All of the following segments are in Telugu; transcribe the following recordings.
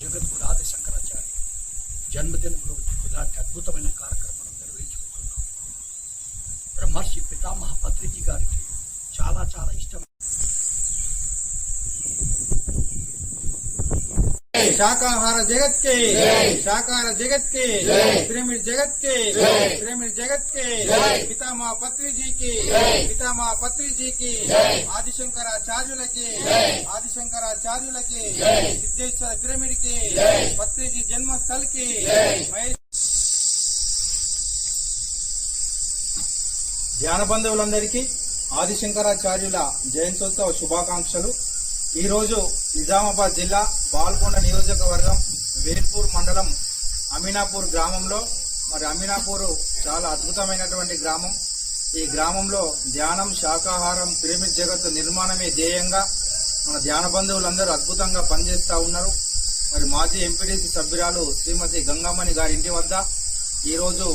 జగద్గురు ఆది శంకరాచార్య జన్మదినంలో ఇలాంటి అద్భుతమైన కార్యక్రమం నిర్వహించుకుంటున్నాం. బ్రహ్మర్షి పితామహ పత్రిజీ గారికి చాలా చాలా ఇష్టం. శాకాహార జగత్ కే శాకాహార జగత్ కే పిరమిడ్ జగత్ కే పిరమిడ్ జగత్ కే పితామా పత్రి జీ. కి పితామా పత్రి జీ. కి ఆదిశంకరాచార్యులకి. ఆదిశంకరాచార్యులకి సిద్ధేశ్వర పిరమిడ్కి పత్రిజీ జన్మస్థల్కి ధ్యాన బంధువులందరికీ ఆదిశంకరాచార్యుల జయంత్యోత్సవ శుభాకాంక్షలు. ఈరోజు నిజామాబాద్ జిల్లా బాల్కొండ నియోజకవర్గం వేల్పూర్ మండలం అమీనాపూర్ గ్రామంలో మరి అమీనాపూర్ చాలా అద్భుతమైనటువంటి గ్రామం. ఈ గ్రామంలో ధ్యానం శాకాహారం పిరమిడ్ జగత్తు నిర్మాణమే ధ్యేయంగా మన ధ్యాన బంధువులందరూ అద్భుతంగా పనిచేస్తూ ఉన్నారు. మరి మాజీ ఎంపీడీసీ సభ్యురాలు శ్రీమతి గంగమ్మని గారి ఇంటి వద్ద ఈరోజు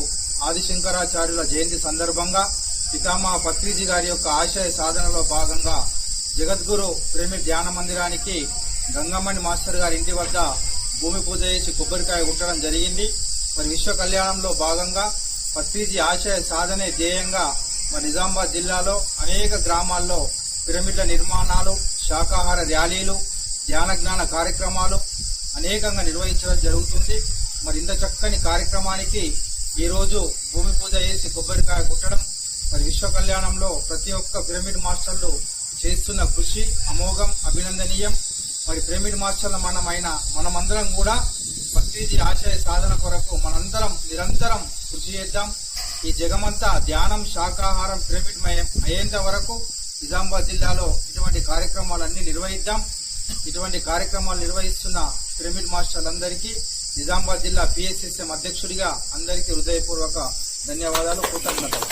ఆదిశంకరాచార్యుల జయంతి సందర్భంగా పితామహ పత్రిజీ గారి యొక్క ఆశయ సాధనలో భాగంగా జగద్గురు ప్రేమి ధ్యాన మందిరానికి గంగమ్మని మాస్టర్ గారి ఇంటి వద్ద భూమి పూజ చేసి కొబ్బరికాయ కుట్టడం జరిగింది. మరి విశ్వ కళ్యాణంలో భాగంగా పత్రిజీ ఆశయ సాధనే ధ్యేయంగా మరి నిజామాబాద్ జిల్లాలో అనేక గ్రామాల్లో పిరమిడ్ల నిర్మాణాలు శాకాహార ర్యాలీలు ధ్యాన జ్ఞాన కార్యక్రమాలు అనేకంగా నిర్వహించడం జరుగుతుంది. మరి ఇంత చక్కని కార్యక్రమానికి ఈరోజు భూమి పూజ చేసి కొబ్బరికాయ కుట్టడం మరి విశ్వ కళ్యాణంలో ప్రతి ఒక్క పిరమిడ్ మాస్టర్లు చేస్తున్న కృషి అమోఘం అభినందనీయం. మరి పిరమిడ్ మాస్టర్ల మనమైన మనమందరం కూడా భక్తిజీ ఆశయ సాధన కొరకు మనందరం నిరంతరం కృషి చేద్దాం. ఈ జగమంతా ధ్యానం శాకాహారం పిరమిడ్ మయం అయ్యేంత వరకు నిజామాబాద్ జిల్లాలో ఇటువంటి కార్యక్రమాలన్నీ నిర్వహిద్దాం. ఇటువంటి కార్యక్రమాలు నిర్వహిస్తున్న పిరమిడ్ మాస్టర్లందరికీ నిజామాబాద్ జిల్లా పిఎస్ఎస్ఎం అధ్యక్షుడిగా అందరికీ హృదయపూర్వక ధన్యవాదాలు కృతజ్ఞతలు.